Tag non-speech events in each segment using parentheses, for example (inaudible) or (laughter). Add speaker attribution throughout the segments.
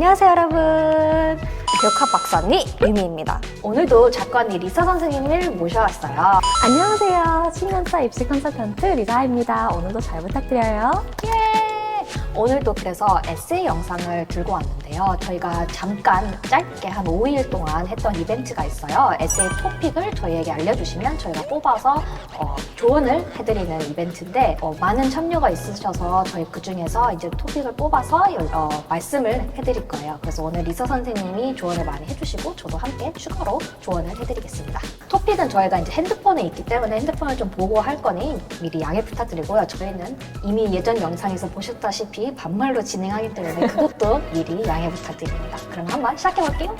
Speaker 1: 안녕하세요 여러분 교육학 박사 언니 유미입니다 오늘도 작가 언니 리사 선생님을 모셔왔어요
Speaker 2: 안녕하세요. 10년차 입시 컨설턴트 리사입니다. 오늘도 잘 부탁드려요.
Speaker 1: 예! 오늘도 그래서 에세이 영상을 들고 왔는데 요 저희가 잠깐 짧게 한 5일 동안 했던 이벤트가 있어요 에세이 토픽을 저희에게 알려주시면 저희가 뽑아서 어, 조언을 해드리는 이벤트인데 어, 많은 참여가 있으셔서 저희 그 중에서 이제 토픽을 뽑아서 어, 말씀을 해드릴 거예요. 그래서 오늘 리서 선생님이 조언을 많이 해주시고 저도 함께 추가로 조언을 해드리겠습니다. 토픽은 저희가 이제 핸드폰에 있기 때문에 핸드폰을 좀 보고 할 거니 미리 양해 부탁드리고요. 저희는 이미 예전 영상에서 보셨다시피 반말로 진행하기 때문에 그것도 미리 양해 부탁드립니다. 그럼 한번 시작해 볼게요.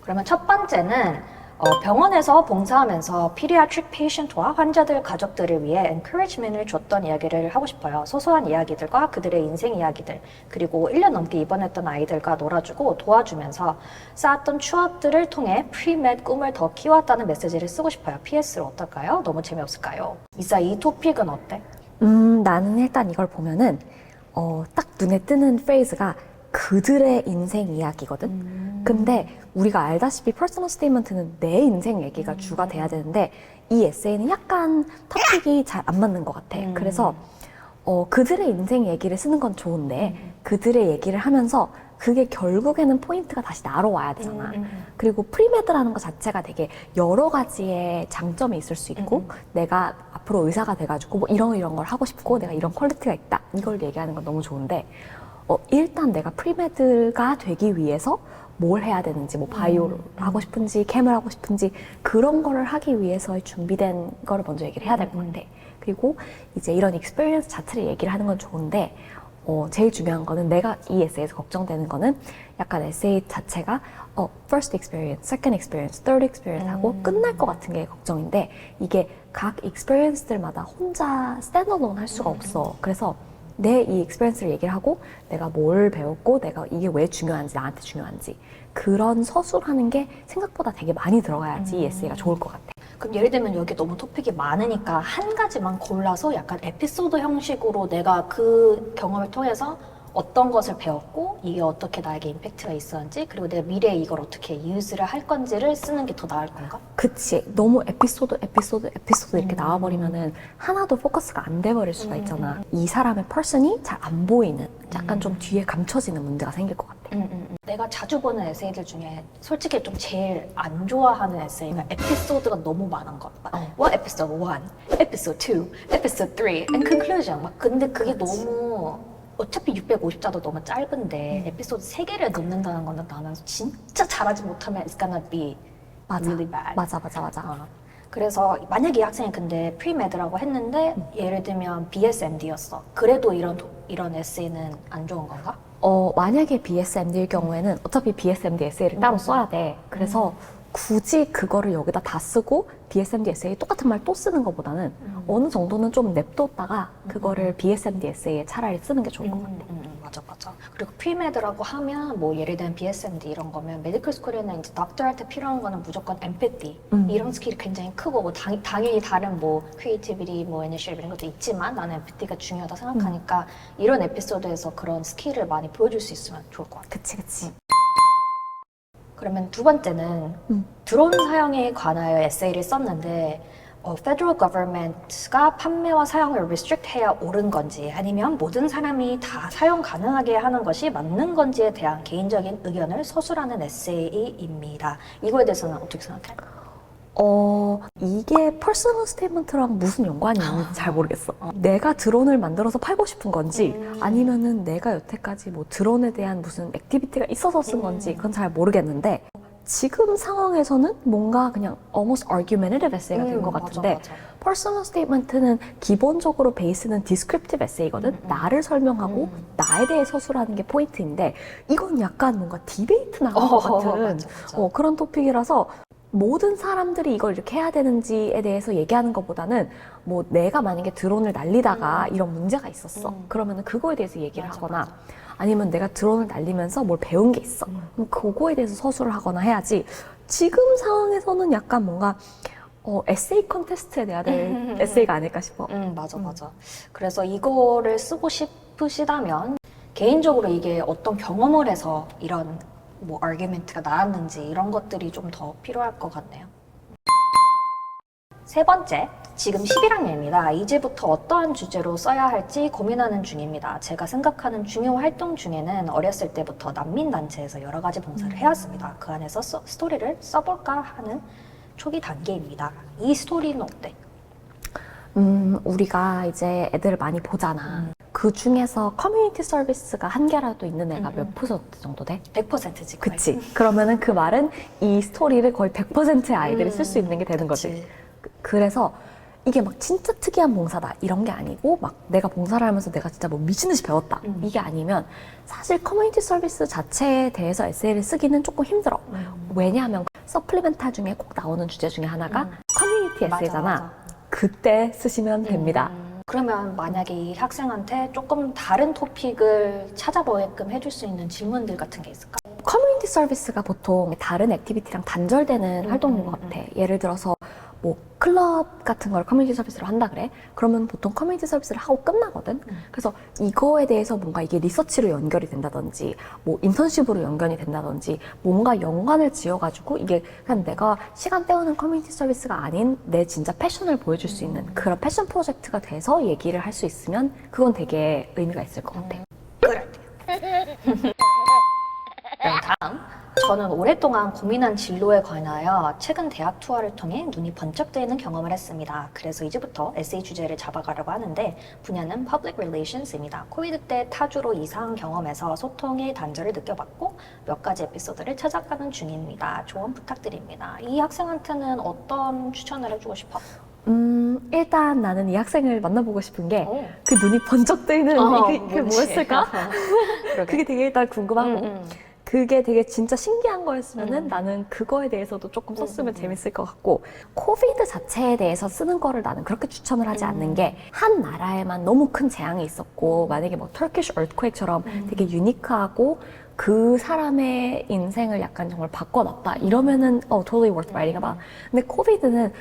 Speaker 1: 그러면 첫 번째는 어, 병원에서 봉사하면서 pediatric patient와 환자들 가족들을 위해 encouragement을 줬던 이야기를 하고 싶어요. 소소한 이야기들과 그들의 인생 이야기들, 그리고 1년 넘게 입원했던 아이들과 놀아주고 도와주면서 쌓았던 추억들을 통해 pre-med 꿈을 더 키웠다는 메시지를 쓰고 싶어요. PS를 어떨까요? 너무 재미없을까요? 이사 이 토픽은 어때?
Speaker 2: 음, 나는 일단 이걸 보면은, 어, 딱 눈에 뜨는 프레이즈가 그들의 인생 이야기거든? 근데 우리가 알다시피 퍼스널 스테이먼트는 내 인생 얘기가 주가 돼야 되는데 이 에세이는 약간 토픽이 잘 안 맞는 것 같아.
Speaker 1: 음.
Speaker 2: 그래서 어, 그들의 인생 얘기를 쓰는 건 좋은데 그들의 얘기를 하면서 그게 결국에는 포인트가 다시 나로 와야 되잖아.
Speaker 1: 음,
Speaker 2: 그리고 프리메드라는 것 자체가 되게 여러 가지의 장점이 있을 수 있고
Speaker 1: 음,
Speaker 2: 내가 앞으로 의사가 돼가지고 뭐 이런 이런 걸 하고 싶고 내가 이런 퀄리티가 있다. 이걸 얘기하는 건 너무 좋은데 어, 일단 내가 프리메드가 되기 위해서 뭘 해야 되는지 뭐 바이오를 하고 싶은지 캠을 하고 싶은지 그런 거를 하기 위해서 준비된 거를 먼저 얘기를 해야 될 것 같아. 그리고 이제 이런 익스페리언스 자체를 얘기를 하는 건 좋은데 어, 제일 중요한 거는 내가 이 에세이에서 걱정되는 거는 약간 에세이 자체가 어, first experience, second experience, third experience 하고
Speaker 1: 음.
Speaker 2: 끝날 것 같은 게 걱정인데 이게 각 experience들마다 혼자 standalone 할 수가 없어. 그래서 내 이 experience를 얘기를 하고 내가 뭘 배웠고 내가 이게 왜 중요한지 나한테 중요한지 그런 서술하는 게 생각보다 되게 많이 들어가야지 이 에세이가 좋을 것 같아.
Speaker 1: 그럼 예를 들면 여기 너무 토픽이 많으니까 한 가지만 골라서 약간 에피소드 형식으로 내가 그 경험을 통해서 어떤 것을 배웠고 이게 어떻게 나에게 임팩트가 있었는지 그리고 내가 미래에 이걸 어떻게 유즈를 할 건지를 쓰는 게 더 나을 건가?
Speaker 2: 그치. 너무 에피소드, 에피소드, 에피소드 이렇게
Speaker 1: 음.
Speaker 2: 나와버리면은 하나도 포커스가 안 돼버릴 수가
Speaker 1: 음,
Speaker 2: 있잖아.
Speaker 1: 음,
Speaker 2: 이 사람의 펄슨이 잘 안 보이는, 약간
Speaker 1: 음.
Speaker 2: 좀 뒤에 감춰지는 문제가 생길 것 같아.
Speaker 1: 내가 자주 보는 에세이들 중에 솔직히 좀 제일 안 좋아하는 에세이가 에피소드가 너무 많은 것. 막
Speaker 2: 어.
Speaker 1: What episode 1, episode 2, episode 3, and conclusion. 막 근데 그게
Speaker 2: 그치.
Speaker 1: 너무 어차피 650자도 너무 짧은데
Speaker 2: 음.
Speaker 1: 에피소드 3개를 넣는다는 거는 나는 진짜 잘하지 못하면 it's gonna be
Speaker 2: 맞아.
Speaker 1: really bad.
Speaker 2: 맞아, 맞아, 맞아.
Speaker 1: 어. 그래서 만약에 이 학생이 근데 프리메드라고 했는데
Speaker 2: 음.
Speaker 1: 예를 들면 BSMD였어. 그래도 이런 도- 이런 에세이는 안 좋은 건가?
Speaker 2: 어, 만약에 BSMD일 경우에는 어차피 BSMD 에세이를 따로
Speaker 1: 음.
Speaker 2: 써야 돼. 그래서 굳이 그거를 여기다 다 쓰고 BSMD 에세이 똑같은 말 또 쓰는 것보다는 어느 정도는 좀 냅뒀다가 그거를 BSMD 에세이에 차라리 쓰는 게 좋을 것 같아.
Speaker 1: 음, 음, 음, 맞아 맞아. 그리고 프리메드라고 하면 뭐 예를 들면 BSMD 이런 거면 메디컬 스쿨에는 이제 닥터한테 필요한 거는 무조건 엠패티
Speaker 2: 음.
Speaker 1: 이런 스킬이 굉장히 크고 뭐 당, 당연히 다른 뭐 크리에이티비티 뭐 이니셔 이런 것도 있지만 나는 엠패티가 중요하다 생각하니까 이런 에피소드에서 그런 스킬을 많이 보여줄 수 있으면 좋을 것 같아.
Speaker 2: 그치, 그치.
Speaker 1: 그러면 두 번째는
Speaker 2: 음.
Speaker 1: 드론 사용에 관하여 에세이를 썼는데 어, federal government가 판매와 사용을 restrict 해야 옳은 건지 아니면 모든 사람이 다 사용 가능하게 하는 것이 맞는 건지에 대한 개인적인 의견을 서술하는 에세이입니다. 이거에 대해서는 어떻게 생각해?
Speaker 2: 어, 이게 퍼스널 스테이먼트랑 무슨 연관이 있는지 잘 모르겠어. 내가 드론을 만들어서 팔고 싶은 건지
Speaker 1: 음.
Speaker 2: 아니면은 내가 여태까지 뭐 드론에 대한 무슨 액티비티가 있어서 쓴 건지 그건 잘 모르겠는데 지금 상황에서는 뭔가 그냥 almost argumentative 에세이가 된것
Speaker 1: 음, 맞아,
Speaker 2: 같은데
Speaker 1: 맞아.
Speaker 2: 퍼스널 스테이먼트는 기본적으로 베이스는 디스크립티브 에세이거든.
Speaker 1: 음, 음.
Speaker 2: 나를 설명하고
Speaker 1: 음.
Speaker 2: 나에 대해 서술하는 게 포인트인데 이건 약간 뭔가 디베이트 것
Speaker 1: 어,
Speaker 2: 같은
Speaker 1: 맞아, 맞아.
Speaker 2: 어, 그런 토픽이라서 모든 사람들이 이걸 이렇게 해야 되는지에 대해서 얘기하는 것보다는 뭐 내가 만약에 드론을 날리다가 이런 문제가 있었어.
Speaker 1: 음.
Speaker 2: 그러면은 그거에 대해서 얘기를
Speaker 1: 맞아,
Speaker 2: 하거나
Speaker 1: 맞아.
Speaker 2: 아니면 내가 드론을 날리면서 뭘 배운 게 있어.
Speaker 1: 음.
Speaker 2: 그럼 그거에 대해서 서술을 하거나 해야지. 지금 상황에서는 약간 뭔가 어, 에세이 컨테스트에 내야 될 (laughs) 에세이가 아닐까 싶어.
Speaker 1: 음, 맞아,
Speaker 2: 음.
Speaker 1: 맞아. 그래서 이거를 쓰고 싶으시다면 개인적으로 이게 어떤 경험을 해서 이런 뭐 아규멘트가 나왔는지 이런 것들이 좀 더 필요할 것 같네요. 세 번째, 지금 11학년입니다. 이제부터 어떠한 주제로 써야 할지 고민하는 중입니다. 제가 생각하는 중요 활동 중에는 어렸을 때부터 난민단체에서 여러 가지 봉사를 해왔습니다. 그 안에서 써- 스토리를 써볼까 하는 초기 단계입니다. 이 스토리는 어때?
Speaker 2: 음, 우리가 이제 애들을 많이 보잖아. 그 중에서 커뮤니티 서비스가 한 개라도 있는 애가
Speaker 1: 음,
Speaker 2: 몇
Speaker 1: 음.
Speaker 2: 퍼센트 정도 돼?
Speaker 1: 100%지. 거의.
Speaker 2: 그치. 그러면은 그 말은 이 스토리를 거의 100%의 아이들이 쓸수
Speaker 1: 음,
Speaker 2: 있는 게 되는 거지.
Speaker 1: 그-
Speaker 2: 그래서 이게 막 진짜 특이한 봉사다 이런 게 아니고 막 내가 봉사를 하면서 내가 진짜 뭐 미친 듯이 배웠다
Speaker 1: 음.
Speaker 2: 이게 아니면 사실 커뮤니티 서비스 자체에 대해서 에세이를 쓰기는 조금 힘들어
Speaker 1: 음.
Speaker 2: 왜냐하면 서플리멘탈 중에 꼭 나오는 주제 중에 하나가
Speaker 1: 음.
Speaker 2: 커뮤니티
Speaker 1: 맞아,
Speaker 2: 에세이잖아
Speaker 1: 맞아.
Speaker 2: 그때 쓰시면 됩니다
Speaker 1: 음, 그러면 만약에 이 학생한테 조금 다른 토픽을 찾아보게끔 해줄 수 있는 질문들 같은 게 있을까?
Speaker 2: 커뮤니티 서비스가 보통 다른 액티비티랑 단절되는
Speaker 1: 음,
Speaker 2: 활동인
Speaker 1: 음,
Speaker 2: 것 같아. 예를 들어서 뭐 클럽 같은 걸 커뮤니티 서비스로 한다 그래? 그러면 보통 커뮤니티 서비스를 하고 끝나거든.
Speaker 1: 음.
Speaker 2: 그래서 이거에 대해서 뭔가 이게 리서치로 연결이 된다든지, 뭐 인턴십으로 연결이 된다든지, 뭔가 연관을 지어가지고 이게 그냥 내가 시간 때우는 커뮤니티 서비스가 아닌 내 진짜 패션을 보여줄 수 있는
Speaker 1: 음.
Speaker 2: 그런 패션 프로젝트가 돼서 얘기를 할 수 있으면 그건 되게 의미가 있을 것 같아.
Speaker 1: 다음. 저는 오랫동안 고민한 진로에 관하여 최근 대학 투어를 통해 눈이 번쩍 뜨이는 경험을 했습니다. 그래서 이제부터 에세이 주제를 잡아가려고 하는데 분야는 Public Relations입니다. 코비드 때 타주로 이사한 경험에서 소통의 단절을 느껴봤고 몇 가지 에피소드를 찾아가는 중입니다. 조언 부탁드립니다. 이 학생한테는 어떤 추천을 해주고 싶어?
Speaker 2: 음, 일단 나는 이 학생을 만나보고 싶은 게
Speaker 1: 오.
Speaker 2: 그 눈이 번쩍 뜨이는
Speaker 1: 어,
Speaker 2: 이게, (laughs) 그게
Speaker 1: 뭔지.
Speaker 2: 뭐였을까? (laughs)
Speaker 1: 그러게.
Speaker 2: 그게 되게 일단 궁금하고
Speaker 1: 음, 음.
Speaker 2: 그게 되게 진짜 신기한 거였으면은
Speaker 1: 음.
Speaker 2: 나는 그거에 대해서도 조금 썼으면
Speaker 1: 음, 음.
Speaker 2: 재밌을 것 같고 코비드 자체에 대해서 쓰는 거를 나는 그렇게 추천을 하지
Speaker 1: 음.
Speaker 2: 않는 게 한 나라에만 너무 큰 재앙이 있었고 만약에 뭐 터키시 earthquake처럼
Speaker 1: 음.
Speaker 2: 되게 유니크하고 그 사람의 인생을 약간 정말 바꿔놨다 이러면은 어 totally worth writing
Speaker 1: 음.
Speaker 2: about 근데 코비드는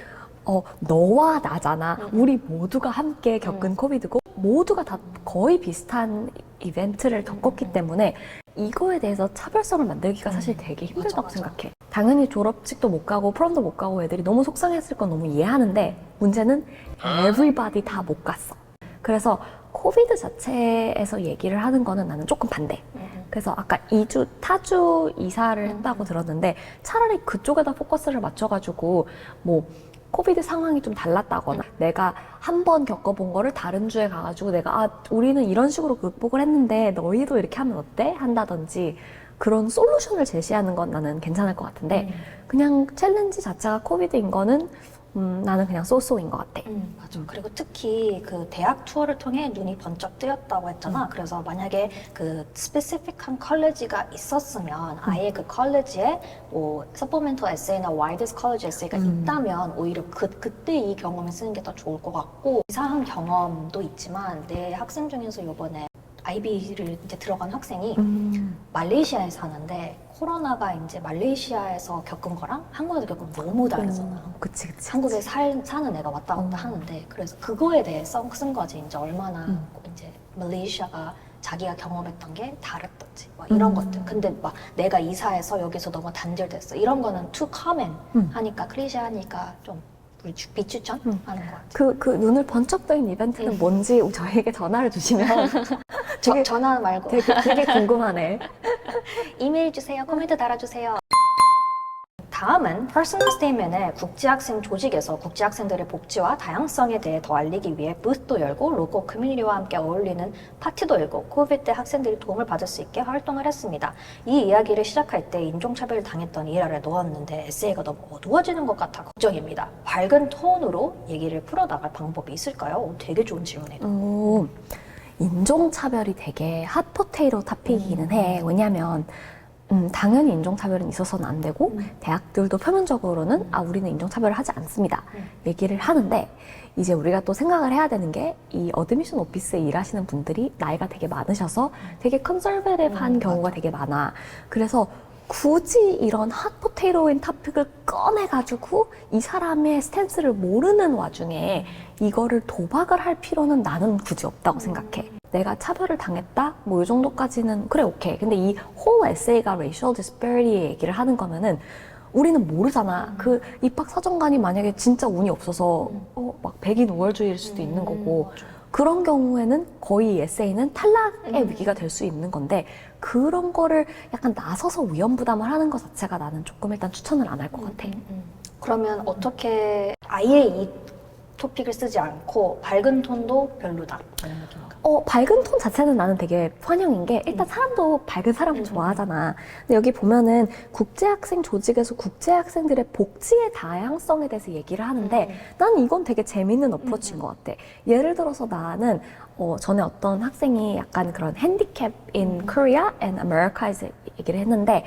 Speaker 2: 어, 너와 나잖아.
Speaker 1: 음.
Speaker 2: 우리 모두가 함께 겪은 코비드고, 모두가 다 거의 비슷한 이벤트를 겪었기
Speaker 1: 음.
Speaker 2: 때문에, 이거에 대해서 차별성을 만들기가 사실 되게 힘들다고
Speaker 1: 맞아.
Speaker 2: 생각해. 당연히 졸업식도 못 가고, 프롬도 못 가고, 애들이 너무 속상했을 건 너무 이해하는데, 문제는 everybody 다 못 갔어. 그래서 코비드 자체에서 얘기를 하는 거는 나는 조금 반대.
Speaker 1: 음, 음.
Speaker 2: 그래서 아까 이주 타주 이사를
Speaker 1: 음.
Speaker 2: 했다고 들었는데 차라리 그쪽에다 포커스를 맞춰가지고 뭐 코비드 상황이 좀 달랐다거나 내가 한 번 겪어본 거를 다른 주에 가가지고 내가 아 우리는 이런 식으로 극복을 했는데 너희도 이렇게 하면 어때? 한다든지 그런 솔루션을 제시하는 건 나는 괜찮을 것 같은데
Speaker 1: 음.
Speaker 2: 그냥 챌린지 자체가 코비드인 거는 음, 나는 그냥 쏘쏘인 것 같아.
Speaker 1: 음, 맞아. 그리고 특히 그 대학 투어를 통해 눈이 번쩍 뜨였다고 했잖아. 그래서 만약에 그 스페시픽한 컬리지가 있었으면 아예 그 컬리지에 뭐 서포멘터 에세이나 와이드스 컬리지 에세이가
Speaker 2: 음.
Speaker 1: 있다면 오히려 그, 그때 이 경험을 쓰는 게 더 좋을 것 같고 이상한 경험도 있지만 내 학생 중에서 요번에 아이비를 이제 들어간 학생이
Speaker 2: 음.
Speaker 1: 말레이시아에 사는데 코로나가 이제 말레이시아에서 겪은 거랑 한국에서 겪은 거 너무 다르잖아.
Speaker 2: 음, 그치 그치.
Speaker 1: 한국에 살, 사는 애가 왔다 갔다
Speaker 2: 어.
Speaker 1: 하는데 그래서 그거에 대해 써, 쓴 거지 이제 얼마나
Speaker 2: 음.
Speaker 1: 이제 말레이시아가 자기가 경험했던 게 다르던지 막 이런
Speaker 2: 음.
Speaker 1: 것들 근데 막 내가 이사해서 여기서 너무 단절됐어 이런 거는 too common
Speaker 2: 음.
Speaker 1: 하니까 클리셰하니까 좀 우리 주- 비추천
Speaker 2: 음.
Speaker 1: 하는 것 같아
Speaker 2: 그, 그 눈을 번쩍 뜨인 이벤트는
Speaker 1: 음.
Speaker 2: 뭔지 저에게 전화를 주시면
Speaker 1: 저, (laughs)
Speaker 2: 되게-
Speaker 1: 전화 말고
Speaker 2: 되게, 되게 (laughs) 궁금하네.
Speaker 1: 이메일 주세요. 코멘트 달아주세요. 다음은 퍼스널 스테이트ment에 국제학생 조직에서 국제학생들의 복지와 다양성에 대해 더 알리기 위해 부스도 열고 로고 커뮤니티와 함께 어울리는 파티도 열고 코비드 때 학생들이 도움을 받을 수 있게 활동을 했습니다. 이 이야기를 시작할 때 인종차별을 당했던 일화를 넣었는데 에세이가 너무 어두워지는 것 같아 걱정입니다. 밝은 톤으로 얘기를 풀어나갈 방법이 있을까요? 오, 되게 좋은 질문이에요.
Speaker 2: 오, 인종차별이 되게 핫포테이로 타픽이기는 해. 왜냐면, 음, 당연히 인종차별은 있어서는 안 되고,
Speaker 1: 음.
Speaker 2: 대학들도 표면적으로는, 아, 우리는 인종차별을 하지 않습니다.
Speaker 1: 음.
Speaker 2: 얘기를 하는데, 이제 우리가 또 생각을 해야 되는 게, 이 어드미션 오피스에 일하시는 분들이 나이가 되게 많으셔서 되게 컨설베티브한
Speaker 1: 음,
Speaker 2: 경우가
Speaker 1: 맞아.
Speaker 2: 되게 많아. 그래서 굳이 이런 핫포테이토인 토픽을 꺼내가지고 이 사람의 스탠스를 모르는 와중에 이거를 도박을 할 필요는 나는 굳이 없다고 생각해. 내가 차별을 당했다? 뭐 이 정도까지는 그래 오케이. 근데 이 whole essay가 racial disparity 얘기를 하는 거면은 우리는 모르잖아. 그 입학 사정관이 만약에 진짜 운이 없어서 어, 막 백인 우월주의일 수도 있는 거고 그런 경우에는 거의 이 에세이는 탈락의
Speaker 1: 음.
Speaker 2: 위기가 될 수 있는 건데 그런 거를 약간 나서서 위험 부담을 하는 것 자체가 나는 조금 일단 추천을 안 할 것 같아.
Speaker 1: 음. 그러면 어떻게 아예 이 토픽을 쓰지 않고 밝은 톤도 별로다 이런?
Speaker 2: 어, 밝은 톤 자체는 나는 되게 환영인 게 일단
Speaker 1: 음.
Speaker 2: 사람도 밝은 사람을
Speaker 1: 음.
Speaker 2: 좋아하잖아. 근데 여기 보면은 국제학생 조직에서 국제학생들의 복지의 다양성에 대해서 얘기를 하는데
Speaker 1: 음.
Speaker 2: 난 이건 되게 재밌는 어프로치인 것 같아. 예를 들어서 나는 어, 전에 어떤 학생이 약간 그런 핸디캡 in Korea and America에서 얘기를 했는데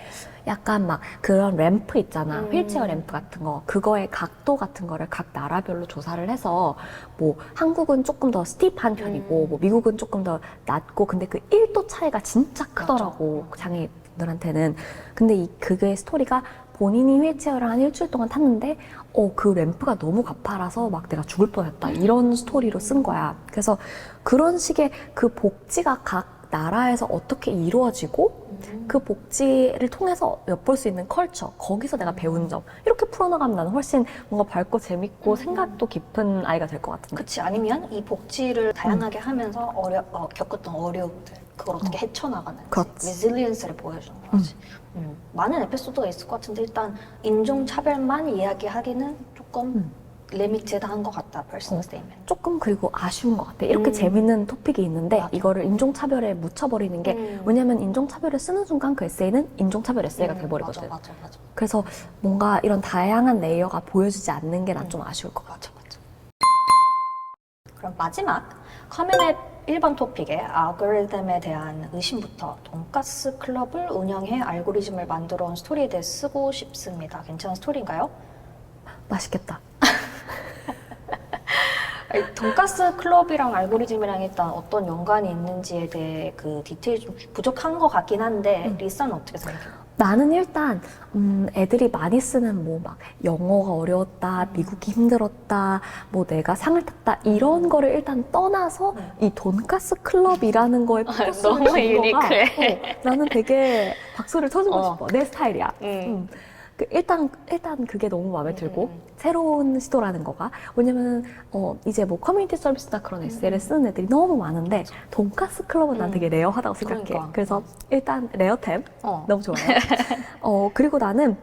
Speaker 2: 약간 막 그런 램프 있잖아.
Speaker 1: 음.
Speaker 2: 휠체어 램프 같은 거. 그거의 각도 같은 거를 각 나라별로 조사를 해서 뭐 한국은 조금 더 스티프한 편이고
Speaker 1: 음.
Speaker 2: 뭐 미국은 조금 더 낮고 근데 그 1도 차이가 진짜 크더라고. 장애인들한테는. 근데 이 그게 스토리가 본인이 휠체어를 한 일주일 동안 탔는데 어, 그 램프가 너무 가파라서 막 내가 죽을 뻔했다. 이런 스토리로 쓴 거야. 그래서 그런 식의 그 복지가 각 나라에서 어떻게 이루어지고 그 복지를 통해서 엿볼 수 있는 컬처, 거기서 내가 배운 점, 이렇게 풀어나가면 나는 훨씬 뭔가 밝고 재밌고
Speaker 1: 음.
Speaker 2: 생각도 깊은 아이가 될 것 같은데.
Speaker 1: 그치 아니면 이 복지를 다양하게 하면서 어려, 어, 겪었던 어려움들 그걸 어떻게 헤쳐나가는지
Speaker 2: 그렇지.
Speaker 1: 레질리언스를 보여주는 거지 음. 많은 에피소드가 있을 것 같은데 일단 인종차별만 이야기하기는 조금
Speaker 2: 음.
Speaker 1: 리미티드한 것 같다 personal
Speaker 2: 어.
Speaker 1: statement
Speaker 2: 조금 그리고 아쉬운 것 같아. 이렇게
Speaker 1: 음.
Speaker 2: 재밌는 토픽이 있는데
Speaker 1: 맞아.
Speaker 2: 이거를 인종차별에 묻혀버리는 게
Speaker 1: 음.
Speaker 2: 왜냐면 인종차별을 쓰는 순간 그 에세이는 인종차별 에세이가
Speaker 1: 음,
Speaker 2: 돼버리거든.
Speaker 1: 맞아 맞아 맞아
Speaker 2: 그래서 뭔가 이런 다양한 레이어가 보여지지 않는 게 난 좀 아쉬울 것 같아.
Speaker 1: 맞아 맞아 그럼 마지막 커뮤넷 1번 토픽의 알고리즘에 대한 의심부터 돈가스 클럽을 운영해 알고리즘을 만들어 온 스토리에 대해 쓰고 싶습니다. 괜찮은 스토리인가요?
Speaker 2: 맛있겠다. (laughs)
Speaker 1: 아니, 돈가스 클럽이랑 알고리즘이랑 일단 어떤 연관이 있는지에 대해 그 디테일이 좀 부족한 것 같긴 한데
Speaker 2: 음.
Speaker 1: 리사는 어떻게 생각해요?
Speaker 2: 나는 일단 음, 애들이 많이 쓰는 뭐 막 영어가 어려웠다, 미국이 힘들었다, 뭐 내가 상을 탔다 이런 거를 일단 떠나서
Speaker 1: 음.
Speaker 2: 이 돈가스 클럽이라는 거에 포커스를
Speaker 1: 너무
Speaker 2: 준 거가
Speaker 1: 유니크해.
Speaker 2: 어, 나는 되게 박수를 쳐주고
Speaker 1: 어.
Speaker 2: 싶어. 내 스타일이야. 음. 그 일단 일단 그게 너무 마음에
Speaker 1: 음,
Speaker 2: 들고
Speaker 1: 음.
Speaker 2: 새로운 시도라는 거가 왜냐면 어 이제 뭐 커뮤니티 서비스나 그런 에세이를 쓰는 애들이 너무 많은데 돈가스 클럽은 난
Speaker 1: 음.
Speaker 2: 되게 레어하다고 생각해.
Speaker 1: 그러니까.
Speaker 2: 그래서 일단 레어템
Speaker 1: 어.
Speaker 2: 너무 좋아요. (laughs) 어, 그리고 나는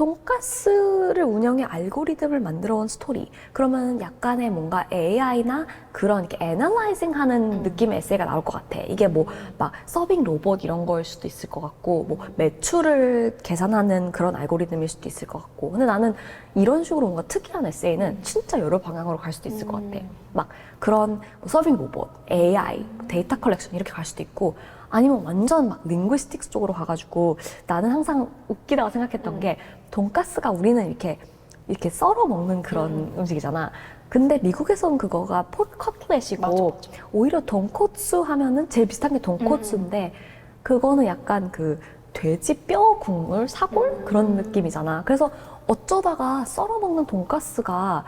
Speaker 2: 돈가스를 운영해 알고리즘을 만들어 온 스토리. 그러면 약간의 뭔가 AI나 그런 이렇게 애널라이징 하는
Speaker 1: 음.
Speaker 2: 느낌의 에세이가 나올 것 같아. 이게 뭐 막 서빙 로봇 이런 거일 수도 있을 것 같고, 뭐 매출을 계산하는 그런 알고리즘일 수도 있을 것 같고. 근데 나는 이런 식으로 뭔가 특이한 에세이는 진짜 여러 방향으로 갈 수도 있을 것 같아.
Speaker 1: 음.
Speaker 2: 막 그런 뭐 서빙 로봇, AI, 뭐 데이터 컬렉션 이렇게 갈 수도 있고 아니면 완전 막 링구이스틱스 쪽으로 가가지고 나는 항상 웃기다고 생각했던
Speaker 1: 음.
Speaker 2: 게 돈가스가 우리는 이렇게 이렇게 썰어 먹는 그런
Speaker 1: 음.
Speaker 2: 음. 식이잖아 근데 미국에선 그거가
Speaker 1: 맞아, 맞아.
Speaker 2: 오히려 돈코츠 하면은 제일 비슷한 게 돈코츠인데 그거는 약간 그 돼지 뼈 국물 사골
Speaker 1: 음.
Speaker 2: 그런 느낌이잖아. 그래서 어쩌다가 썰어 먹는 돈가스가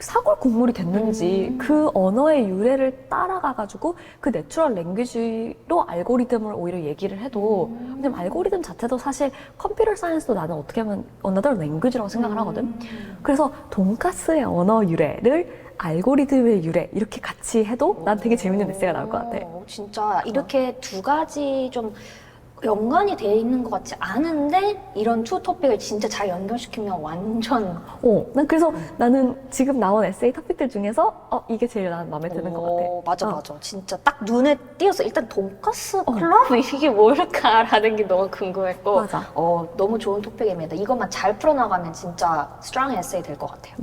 Speaker 2: 사골 국물이 됐는지
Speaker 1: 음.
Speaker 2: 그 언어의 유래를 따라가가지고 그 내추럴 랭귀지로 알고리즘을 오히려 얘기를 해도
Speaker 1: 음.
Speaker 2: 왜냐면 알고리즘 자체도 사실 컴퓨터 사이언스도 나는 어떻게 하면 another language라고 생각을 하거든.
Speaker 1: 음.
Speaker 2: 그래서 돈가스의 언어 유래를 알고리즘의 유래 이렇게 같이 해도 난 되게 재밌는 에세이가 나올 것 같아.
Speaker 1: 오, 진짜 이렇게 두 가지 좀 연관이 돼 있는 것 같지 않은데 이런 투 토픽을 진짜 잘 연결시키면 완전
Speaker 2: 어, 난 그래서 나는 지금 나온 에세이 토픽들 중에서 어, 이게 제일 난 마음에 드는 것
Speaker 1: 오,
Speaker 2: 같아.
Speaker 1: 맞아
Speaker 2: 어.
Speaker 1: 맞아 진짜 딱 눈에 띄어서 일단 돈가스 클럽 (laughs) 이게 뭘까라는 게 너무 궁금했고
Speaker 2: 맞아.
Speaker 1: 어, 너무 좋은 토픽입니다. 이것만 잘 풀어나가면 진짜 스트롱 에세이 될 것 같아요.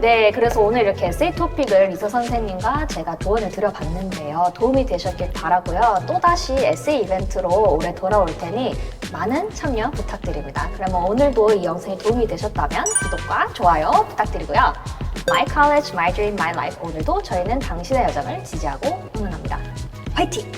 Speaker 1: 네, 그래서 오늘 이렇게 에세이 토픽을 리서 선생님과 제가 조언을 드려봤는데요. 도움이 되셨길 바라고요. 또다시 에세이 이벤트로 올해 돌아올 테니 많은 참여 부탁드립니다. 그러면 오늘도 이 영상이 도움이 되셨다면 구독과 좋아요 부탁드리고요. My College, My Dream, My Life 오늘도 저희는 당신의 여정을 지지하고 응원합니다. 화이팅!